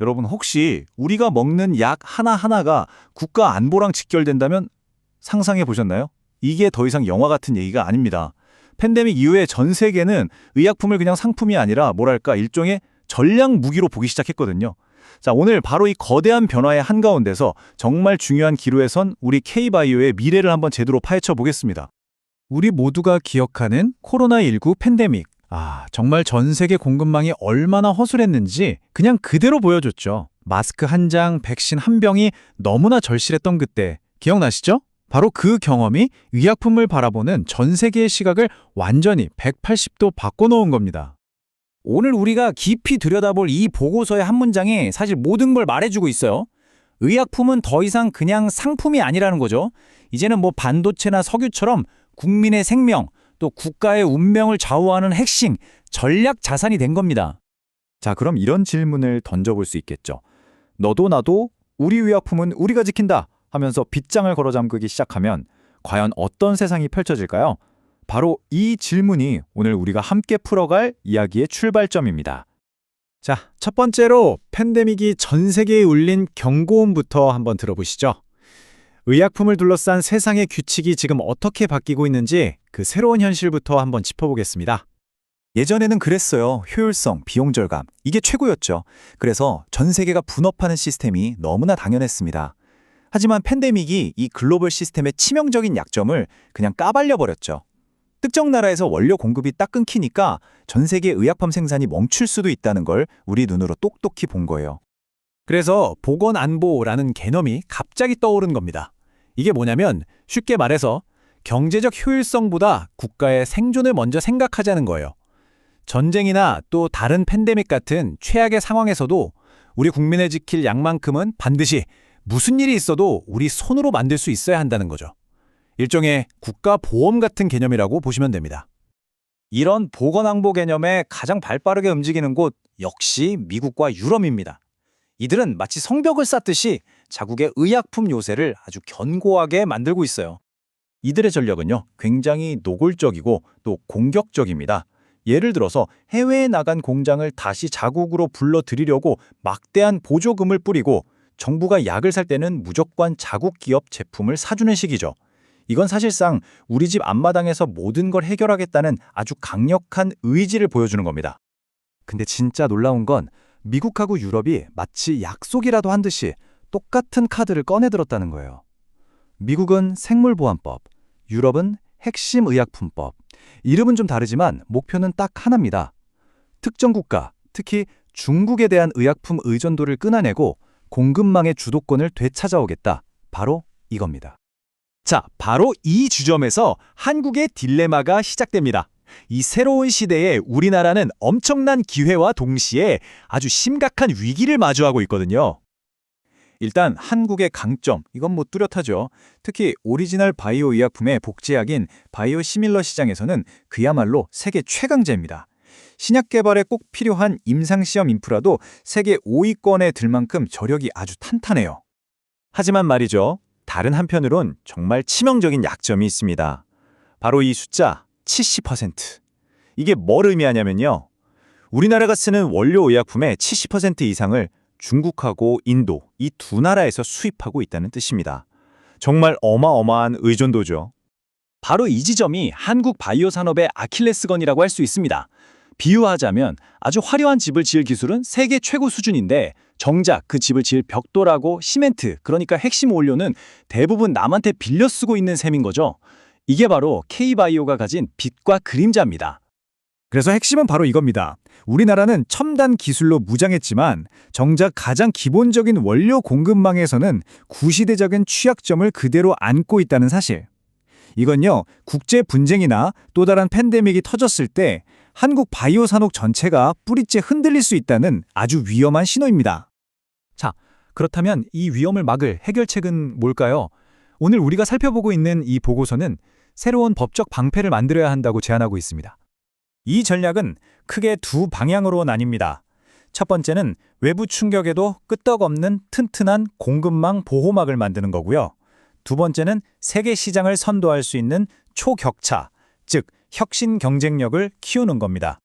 여러분 혹시 우리가 먹는 약 하나하나가 국가 안보랑 직결된다면 상상해 보셨나요? 이게 더 이상 영화 같은 얘기가 아닙니다. 팬데믹 이후에 전 세계는 의약품을 그냥 상품이 아니라 뭐랄까 일종의 전략 무기로 보기 시작했거든요. 자, 오늘 바로 이 거대한 변화의 한가운데서 정말 중요한 기로에 선 우리 K바이오의 미래를 한번 제대로 파헤쳐 보겠습니다. 우리 모두가 기억하는 코로나19 팬데믹. 아, 정말 전 세계 공급망이 얼마나 허술했는지 그냥 그대로 보여줬죠. 마스크 한 장, 백신 한 병이 너무나 절실했던 그때. 기억나시죠? 바로 그 경험이 의약품을 바라보는 전 세계의 시각을 완전히 180도 바꿔놓은 겁니다. 오늘 우리가 깊이 들여다볼 이 보고서의 한 문장이 사실 모든 걸 말해주고 있어요. 의약품은 더 이상 그냥 상품이 아니라는 거죠. 이제는 뭐 반도체나 석유처럼 국민의 생명, 또 국가의 운명을 좌우하는 핵심, 전략 자산이 된 겁니다. 자, 그럼 이런 질문을 던져볼 수 있겠죠. 너도 나도 우리 의약품은 우리가 지킨다 하면서 빗장을 걸어 잠그기 시작하면 과연 어떤 세상이 펼쳐질까요? 바로 이 질문이 오늘 우리가 함께 풀어갈 이야기의 출발점입니다. 자, 첫 번째로 팬데믹이 전 세계에 울린 경고음부터 한번 들어보시죠. 의약품을 둘러싼 세상의 규칙이 지금 어떻게 바뀌고 있는지 그 새로운 현실부터 한번 짚어보겠습니다. 예전에는 그랬어요. 효율성, 비용 절감. 이게 최고였죠. 그래서 전 세계가 분업하는 시스템이 너무나 당연했습니다. 하지만 팬데믹이 이 글로벌 시스템의 치명적인 약점을 그냥 까발려 버렸죠. 특정 나라에서 원료 공급이 딱 끊기니까 전 세계 의약품 생산이 멈출 수도 있다는 걸 우리 눈으로 똑똑히 본 거예요. 그래서 보건 안보라는 개념이 갑자기 떠오른 겁니다. 이게 뭐냐면 쉽게 말해서 경제적 효율성보다 국가의 생존을 먼저 생각하자는 거예요. 전쟁이나 또 다른 팬데믹 같은 최악의 상황에서도 우리 국민을 지킬 양만큼은 반드시 무슨 일이 있어도 우리 손으로 만들 수 있어야 한다는 거죠. 일종의 국가 보험 같은 개념이라고 보시면 됩니다. 이런 보건항보 개념에 가장 발빠르게 움직이는 곳 역시 미국과 유럽입니다. 이들은 마치 성벽을 쌓듯이 자국의 의약품 요새를 아주 견고하게 만들고 있어요. 이들의 전략은요, 굉장히 노골적이고 또 공격적입니다. 예를 들어서 해외에 나간 공장을 다시 자국으로 불러들이려고 막대한 보조금을 뿌리고 정부가 약을 살 때는 무조건 자국 기업 제품을 사주는 식이죠. 이건 사실상 우리 집 앞마당에서 모든 걸 해결하겠다는 아주 강력한 의지를 보여주는 겁니다. 근데 진짜 놀라운 건 미국하고 유럽이 마치 약속이라도 한 듯이 똑같은 카드를 꺼내들었다는 거예요. 미국은 생물보안법, 유럽은 핵심 의약품법. 이름은 좀 다르지만 목표는 딱 하나입니다. 특정 국가, 특히 중국에 대한 의약품 의존도를 끊어내고 공급망의 주도권을 되찾아오겠다. 바로 이겁니다. 자, 바로 이 주점에서 한국의 딜레마가 시작됩니다. 이 새로운 시대에 우리나라는 엄청난 기회와 동시에 아주 심각한 위기를 마주하고 있거든요. 일단 한국의 강점, 이건 뭐 뚜렷하죠. 특히 오리지널 바이오 의약품의 복제약인 바이오 시밀러 시장에서는 그야말로 세계 최강자입니다. 신약 개발에 꼭 필요한 임상시험 인프라도 세계 5위권에 들 만큼 저력이 아주 탄탄해요. 하지만 말이죠. 다른 한편으론 정말 치명적인 약점이 있습니다. 바로 이 숫자 70%. 이게 뭘 의미하냐면요. 우리나라가 쓰는 원료 의약품의 70% 이상을 중국하고 인도 이 두 나라에서 수입하고 있다는 뜻입니다. 정말 어마어마한 의존도죠. 바로 이 지점이 한국 바이오 산업의 아킬레스건이라고 할 수 있습니다. 비유하자면 아주 화려한 집을 지을 기술은 세계 최고 수준인데 정작 그 집을 지을 벽돌하고 시멘트, 그러니까 핵심 원료는 대부분 남한테 빌려 쓰고 있는 셈인 거죠. 이게 바로 K바이오가 가진 빛과 그림자입니다. 그래서 핵심은 바로 이겁니다. 우리나라는 첨단 기술로 무장했지만 정작 가장 기본적인 원료 공급망에서는 구시대적인 취약점을 그대로 안고 있다는 사실. 이건요, 국제 분쟁이나 또 다른 팬데믹이 터졌을 때 한국 바이오 산업 전체가 뿌리째 흔들릴 수 있다는 아주 위험한 신호입니다. 자, 그렇다면 이 위험을 막을 해결책은 뭘까요? 오늘 우리가 살펴보고 있는 이 보고서는 새로운 법적 방패를 만들어야 한다고 제안하고 있습니다. 이 전략은 크게 두 방향으로 나뉩니다. 첫 번째는 외부 충격에도 끄떡없는 튼튼한 공급망 보호막을 만드는 거고요. 두 번째는 세계 시장을 선도할 수 있는 초격차, 즉 혁신 경쟁력을 키우는 겁니다.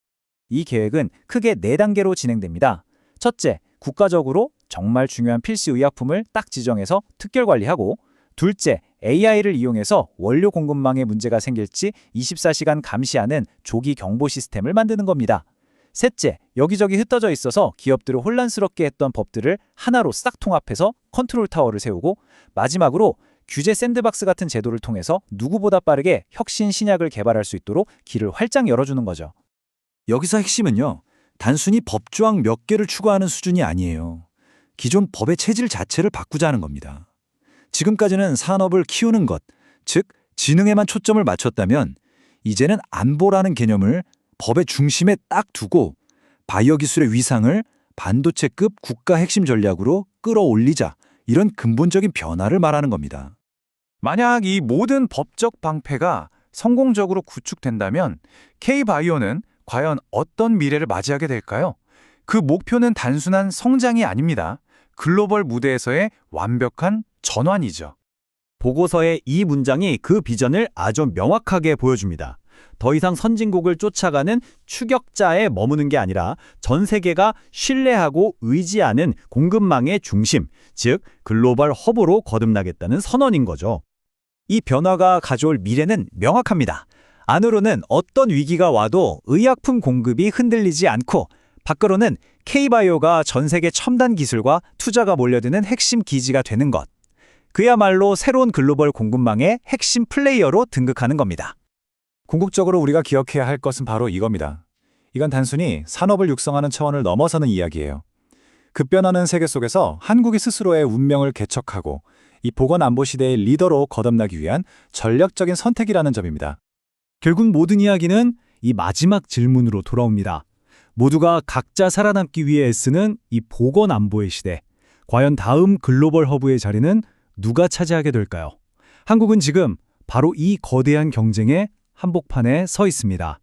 이 계획은 크게 네 단계로 진행됩니다. 첫째, 국가적으로 정말 중요한 필수 의약품을 딱 지정해서 특별 관리하고 둘째, AI를 이용해서 원료 공급망에 문제가 생길지 24시간 감시하는 조기 경보 시스템을 만드는 겁니다. 셋째, 여기저기 흩어져 있어서 기업들을 혼란스럽게 했던 법들을 하나로 싹 통합해서 컨트롤 타워를 세우고 마지막으로 규제 샌드박스 같은 제도를 통해서 누구보다 빠르게 혁신 신약을 개발할 수 있도록 길을 활짝 열어주는 거죠. 여기서 핵심은요. 단순히 법조항 몇 개를 추구하는 수준이 아니에요. 기존 법의 체질 자체를 바꾸자는 겁니다. 지금까지는 산업을 키우는 것, 즉 지능에만 초점을 맞췄다면 이제는 안보라는 개념을 법의 중심에 딱 두고 바이오 기술의 위상을 반도체급 국가 핵심 전략으로 끌어올리자 이런 근본적인 변화를 말하는 겁니다. 만약 이 모든 법적 방패가 성공적으로 구축된다면 K바이오는 과연 어떤 미래를 맞이하게 될까요? 그 목표는 단순한 성장이 아닙니다. 글로벌 무대에서의 완벽한 전환이죠. 보고서의 이 문장이 그 비전을 아주 명확하게 보여줍니다. 더 이상 선진국을 쫓아가는 추격자에 머무는 게 아니라 전 세계가 신뢰하고 의지하는 공급망의 중심, 즉 글로벌 허브로 거듭나겠다는 선언인 거죠. 이 변화가 가져올 미래는 명확합니다. 안으로는 어떤 위기가 와도 의약품 공급이 흔들리지 않고 밖으로는 K바이오가 전 세계 첨단 기술과 투자가 몰려드는 핵심 기지가 되는 것. 그야말로 새로운 글로벌 공급망의 핵심 플레이어로 등극하는 겁니다. 궁극적으로 우리가 기억해야 할 것은 바로 이겁니다. 이건 단순히 산업을 육성하는 차원을 넘어서는 이야기예요. 급변하는 세계 속에서 한국이 스스로의 운명을 개척하고 이 보건 안보 시대의 리더로 거듭나기 위한 전략적인 선택이라는 점입니다. 결국 모든 이야기는 이 마지막 질문으로 돌아옵니다. 모두가 각자 살아남기 위해 애쓰는 이 보건 안보의 시대. 과연 다음 글로벌 허브의 자리는 누가 차지하게 될까요? 한국은 지금 바로 이 거대한 경쟁의 한복판에 서 있습니다.